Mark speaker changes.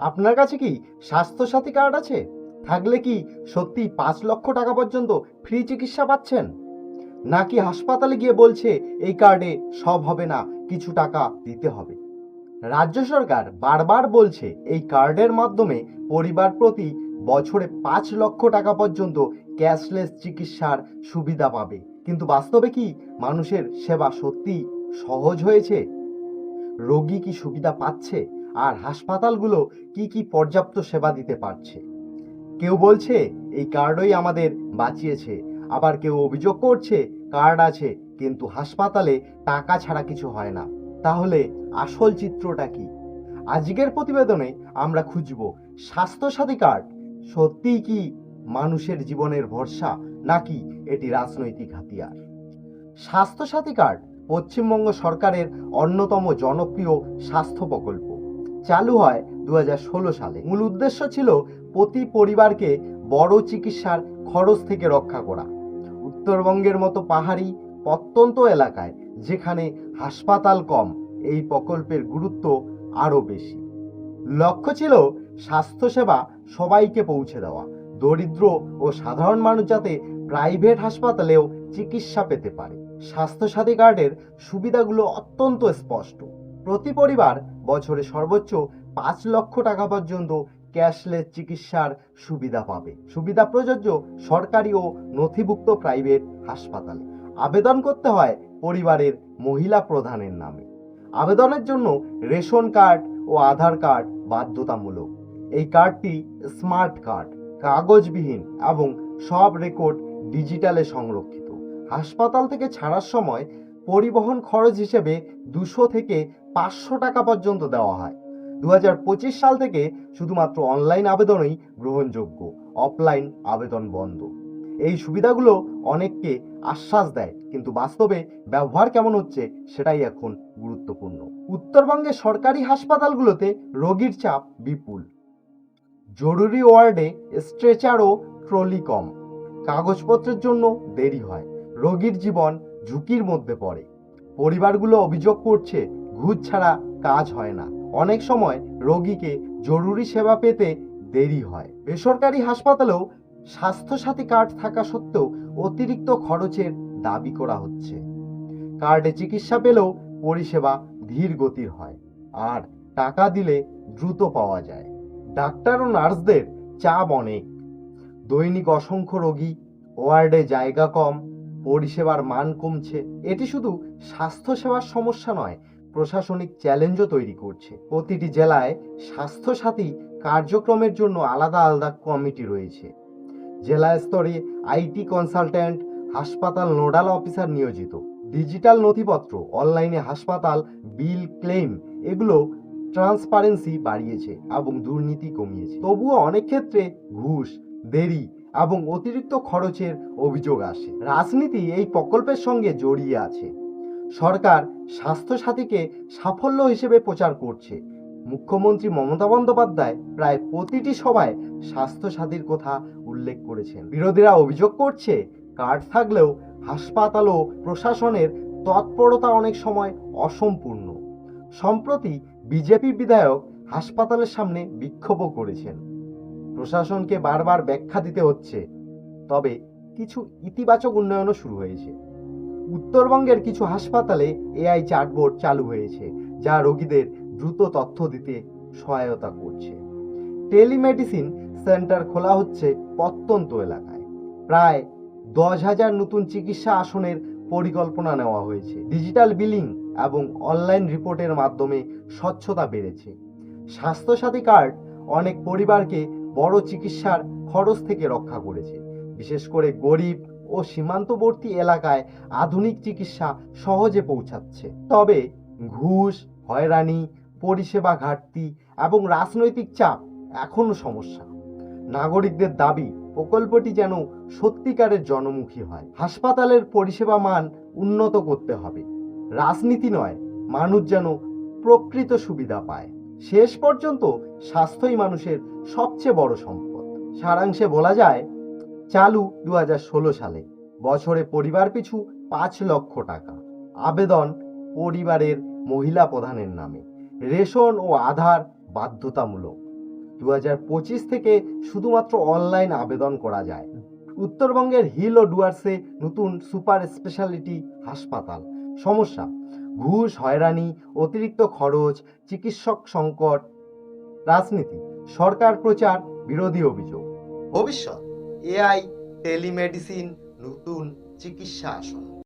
Speaker 1: আপনার কাছে কি স্বাস্থ্যসাথী কার্ড আছে? থাকলে কি সত্যি পাঁচ লক্ষ টাকা পর্যন্ত ফ্রি চিকিৎসা পাচ্ছেন? নাকি হাসপাতালে গিয়ে বলছে, এই কার্ডে সব হবে না, কিছু টাকা দিতে হবে রাজ্য সরকার বারবার বলছে, এই কার্ডের মাধ্যমে পরিবার প্রতি বছরে পাঁচ লক্ষ টাকা পর্যন্ত ক্যাশলেস চিকিৎসার সুবিধা পাবে কিন্তু বাস্তবে কি মানুষের সেবা সত্যি সহজ হয়েছে? রোগী কি সুবিধা পাচ্ছে? আর হাসপাতালগুলো কি কি পর্যাপ্ত সেবা দিতে পারছে? কেউ বলছে, এই কার্ডই আমাদের বাঁচিয়েছে। আবার কেউ অভিযোগ করছে, কার্ড আছে, কিন্তু হাসপাতালে টাকা ছাড়া কিছু হয় না। তাহলে আসল চিত্রটা কি? আজকের প্রতিবেদনে আমরা খুঁজব, স্বাস্থ্যসাথী কার্ড সত্যিই কি মানুষের জীবনের ভরসা, নাকি এটি রাজনৈতিক হাতিয়ার? স্বাস্থ্যসাথী কার্ড পশ্চিমবঙ্গ সরকারের অন্যতম জনপ্রিয় স্বাস্থ্য প্রকল্প। চালু হয় দু হাজার ষোলো সালে। মূল উদ্দেশ্য ছিল প্রতি পরিবারকে বড় চিকিৎসার খরচ থেকে রক্ষা করা। উত্তরবঙ্গের মতো পাহাড়ি, প্রত্যন্ত এলাকায়, যেখানে হাসপাতাল কম, এই প্রকল্পের গুরুত্ব আরও বেশি। লক্ষ্য ছিল স্বাস্থ্যসেবা সবাইকে পৌঁছে দেওয়া। দরিদ্র ও সাধারণ মানুষ যাতে প্রাইভেট হাসপাতালেও চিকিৎসা পেতে পারে। স্বাস্থ্যসাথী কার্ডের সুবিধাগুলো অত্যন্ত স্পষ্ট। প্রতি পরিবার বছরে সর্বোচ্চ পাঁচ লক্ষ টাকা পর্যন্ত ক্যাশলেস চিকিৎসার সুবিধা পাবে। সুবিধা প্রযোজ্য সরকারি ও নথিভুক্ত প্রাইভেট হাসপাতালে। আবেদন করতে হয় পরিবারের মহিলা প্রধানের নামে। আবেদনের জন্য রেশন কার্ড ও আধার কার্ড বাধ্যতামূলক। এই কার্ডটি স্মার্ট কার্ড, কাগজবিহীন এবং সব রেকর্ড ডিজিটালে সংরক্ষিত। হাসপাতাল থেকে ছাড়ার সময় পরিবহন খরচ হিসেবে দুশো থেকে পাঁচশো টাকা পর্যন্ত দেওয়া হয়। দু হাজার পঁচিশ সাল থেকে শুধুমাত্র অনলাইন আবেদনই গ্রহণযোগ্য, অফলাইন আবেদন বন্ধ। এই সুবিধাগুলো অনেককে আশ্বাস দেয়, কিন্তু বাস্তবে ব্যবহার কেমন হচ্ছে সেটাই এখন গুরুত্বপূর্ণ। উত্তরবঙ্গের সরকারি হাসপাতালগুলোতে রোগীর চাপ বিপুল। জরুরি ওয়ার্ডে স্ট্রেচার ও ট্রলি কম। কাগজপত্রের জন্য দেরি হয়। রোগীর জীবন ঝুঁকির মধ্যে পড়ে। পরিবারগুলো অভিযোগ করছে ঘুষ ছাড়া কাজ হয় না। অনেক সময় রোগীকে জরুরি সেবা পেতে দেরি হয়। বেসরকারি হাসপাতালেও স্বাস্থ্যসাথী কার্ড থাকা সত্ত্বেও অতিরিক্ত খরচের দাবি করা হচ্ছে। কার্ডে চিকিৎসা পেলেও পরিষেবা ধীর গতির হয় আর টাকা দিলে দ্রুত পাওয়া যায়। ডাক্তার ও নার্সদের চাপ অনেক। দৈনিক অসংখ্য রোগী, ওয়ার্ডে জায়গা কম, পরিষেবার মান কমছে। এটি শুধু স্বাস্থ্যসেবার সমস্যা নয় প্রশাসনিক চ্যালেঞ্জও তৈরি করছে। প্রতিটি জেলায় স্বাস্থ্যসাথী কার্যক্রমের জন্য আলাদা আলাদা কমিটি রয়েছে। জেলা স্তরে আইটি কনসালট্যান্ট, হাসপাতাল নোডাল অফিসার নিয়োজিত। ডিজিটাল নথিপত্র, অনলাইনে হাসপাতাল, বিল ক্লেম এগুলো ট্রান্সপারেন্সি বাড়িয়েছে এবং দুর্নীতি কমিয়েছে। তবুও অনেক ক্ষেত্রে ঘুষ, দেরি এবং অতিরিক্ত খরচের অভিযোগ আসে। রাজনীতি এই প্রকল্পের সঙ্গে জড়িয়ে আছে। সরকার স্বাস্থ্যসাথীকে সাফল্য হিসেবে প্রচার করছে। মুখ্যমন্ত্রী মমতা বন্দ্যোপাধ্যায় প্রায় প্রতিটি সভায় স্বাস্থ্যসাথীর কথা উল্লেখ করেছেন। বিরোধীরা অভিযোগ করছে, কার্ড থাকলেও হাসপাতাল ও প্রশাসনের তৎপরতা অনেক সময় অসম্পূর্ণ। সম্প্রতি বিজেপি বিধায়ক হাসপাতালের সামনে বিক্ষোভও করেছেন। প্রশাসনকে বারবার ব্যাখ্যা দিতে হচ্ছে, তবে কিছু ইতিবাচক উন্নয়নও শুরু হয়েছে। উত্তরবঙ্গের কিছু হাসপাতালে এআই চার্টবোর্ড চালু হয়েছে, যা রোগীদের দ্রুত তথ্য দিতে সহায়তা করছে। টেলিমেডিসিন সেন্টার খোলা হচ্ছে প্রত্যন্ত এলাকায়। প্রায় দশ হাজার নতুন চিকিৎসা আসনের পরিকল্পনা নেওয়া হয়েছে। ডিজিটাল বিলিং এবং অনলাইন রিপোর্টের মাধ্যমে স্বচ্ছতা বেড়েছে। স্বাস্থ্যসাথী কার্ড অনেক পরিবারকে বড় চিকিৎসার খরচ থেকে রক্ষা করেছে। বিশেষ করে গরিব ও সীমান্তবর্তী এলাকায় আধুনিক চিকিৎসা সহজে পৌঁছাচ্ছে। তবে ঘুষ, হয়রানি, পরিষেবা ঘাটতি এবং রাজনৈতিক চাপ এখনও সমস্যা। নাগরিকদের দাবি, প্রকল্পটি যেন সত্যিকারের জনমুখী হয়। হাসপাতালের পরিষেবা মান উন্নত করতে হবে। রাজনীতি নয়, মানুষ যেন প্রকৃত সুবিধা পায়। শেষ পর্যন্ত স্বাস্থ্যই মানুষের সবচেয়ে বড় সম্পদ। সারাংশে বলা যায় চালু দু হাজার ষোলো সালে। বছরে পরিবার পিছু পাঁচ লক্ষ টাকা। আবেদন পরিবারের মহিলা প্রধানের নামে। রেশন ও আধার বাধ্যতামূলক। দু পঁচিশ থেকে শুধুমাত্র অনলাইন আবেদন করা যায়। উত্তরবঙ্গের হিল ও ডুয়ার্সে নতুন সুপার স্পেশালিটি হাসপাতাল। সমস্যা, ঘুষ, হয়রানি, অতিরিক্ত খরচ, চিকিৎসক সংকট, রাজনীতি, সরকার প্রচার, বিরোধী অভিযোগ। ভবিষ্যৎ। এআই টেলিমেডিসিন নতুন চিকিৎসা আসন।